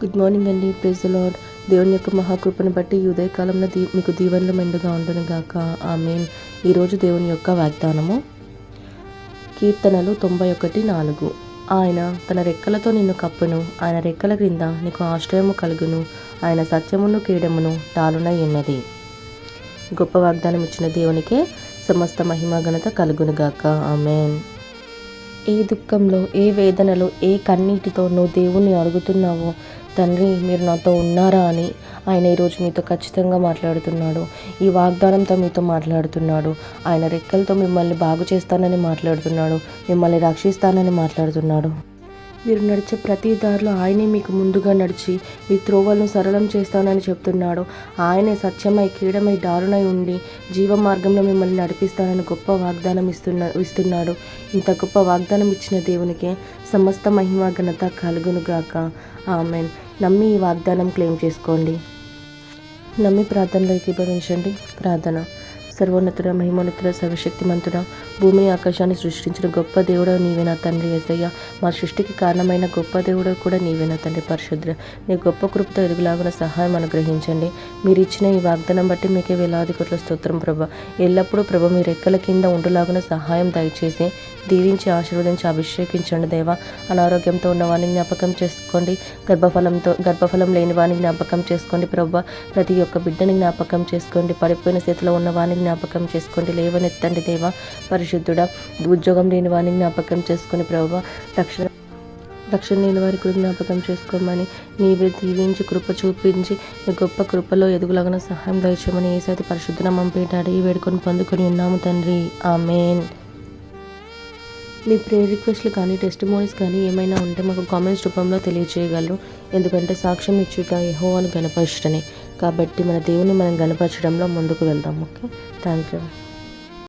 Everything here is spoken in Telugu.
గుడ్ మార్నింగ్ అండి ప్రైజ్ లాడ్ దేవుని యొక్క మహాకృపను బట్టి ఈ ఉదయకాలంలో దీ మీకు దీవెనలు మెండుగా ఉండను గాక. ఆమెన్ ఈరోజు దేవుని యొక్క వాగ్దానము కీర్తనలు తొంభై ఒకటి నాలుగు. ఆయన తన రెక్కలతో నిన్ను కప్పును. ఆయన రెక్కల క్రింద నీకు ఆశ్రయము కలుగును. ఆయన సత్యమును కీడమును తాలునై ఎన్నది గొప్ప వాగ్దానం ఇచ్చిన దేవునికే సమస్త మహిమ కలుగునుగాక ఆమెన్ ఏ దుఃఖంలో ఏ వేదనలో ఏ కన్నీటితో నువ్వు దేవుణ్ణి అడుగుతున్నావో తండ్రి మీరు నాతో ఉన్నారా అని ఆయన ఈరోజు మీతో ఖచ్చితంగా మాట్లాడుతున్నాడు. ఈ వాగ్దానంతో మీతో మాట్లాడుతున్నాడు. ఆయన రెక్కలతో మిమ్మల్ని బాగు చేస్తానని మాట్లాడుతున్నాడు. మిమ్మల్ని రక్షిస్తానని మాట్లాడుతున్నాడు. మీరు నడిచే ప్రతి దారిలో ఆయనే మీకు ముందుగా నడిచి మీ త్రోవలను సరళం చేస్తానని చెప్తున్నాడు. ఆయనే సత్యమై కీడమై దారుణై ఉండి జీవ మార్గంలో మిమ్మల్ని నడిపిస్తానని గొప్ప వాగ్దానం ఇస్తున్న ఇస్తున్నాడు. ఇంత గొప్ప వాగ్దానం ఇచ్చిన దేవునికి సమస్త మహిమ ఘనత కలుగునుగాక ఆమెన్. నమ్మి ఈ వాగ్దానం క్లెయిమ్ చేసుకోండి. నమ్మి ప్రార్థనలోకి ఏకీభవించండి. ప్రార్థన. సర్వోన్నతుడ మహిమోన్నతుడ సర్వశక్తిమంతుడ. భూమిని ఆకాశాన్ని సృష్టించిన గొప్ప దేవుడు నీవేనా తండ్రి ఎసయ్య మా సృష్టికి కారణమైన గొప్ప దేవుడు కూడా నీవేనా తండ్రి పరిశుద్ర నీ గొప్ప కృపతో ఎదుగులాగిన సహాయం అనుగ్రహించండి. మీరు ఇచ్చిన ఈ వాగ్దానం బట్టి మీకే వేలాది కోట్ల స్తోత్రం ప్రభ. ఎల్లప్పుడూ ప్రభ మీ రెక్కల కింద ఉండులాగున సహాయం దయచేసి దీవించి ఆశీర్వదించి అభిషేకించండి దేవా. అనారోగ్యంతో ఉన్నవాడిని జ్ఞాపకం చేసుకోండి. గర్భఫలంతో గర్భఫలం లేని వారిని జ్ఞాపకం చేసుకోండి ప్రభా. ప్రతి ఒక్క బిడ్డని జ్ఞాపకం చేసుకోండి. పడిపోయిన స్థితిలో ఉన్నవాడిని జ్ఞాపకం చేసుకోండి లేవనెత్తండి దేవా పరిశుద్ధుడా ఉద్యోగం లేని వారిని జ్ఞాపకం చేసుకొని ప్రభు రక్షణ రక్షణ లేని వారి కూడా జ్ఞాపకం చేసుకోమని నీవే దీవించి కృప చూపించి నీ గొప్ప కృపలో ఎదుగులగన సహాయం దయచేయమని ఏసైతే పరిశుద్ధన పేట ఈ వేడుకొని పొందుకొని ఉన్నాము తండ్రి. ఆమెన్. మీ ప్రేయర్ రిక్వెస్ట్లు కానీ టెస్ట్ మోనీస్ కానీ ఏమైనా ఉంటే మాకు కామెంట్స్ రూపంలో తెలియజేయగలరు ఎందుకంటే సాక్ష్యం ఇచ్చుట యెహోవాను గణపరచడమే కాబట్టి మన దేవుని మనం గణపరచడంలో ముందుకు వెళ్దాం ఓకే? Thank you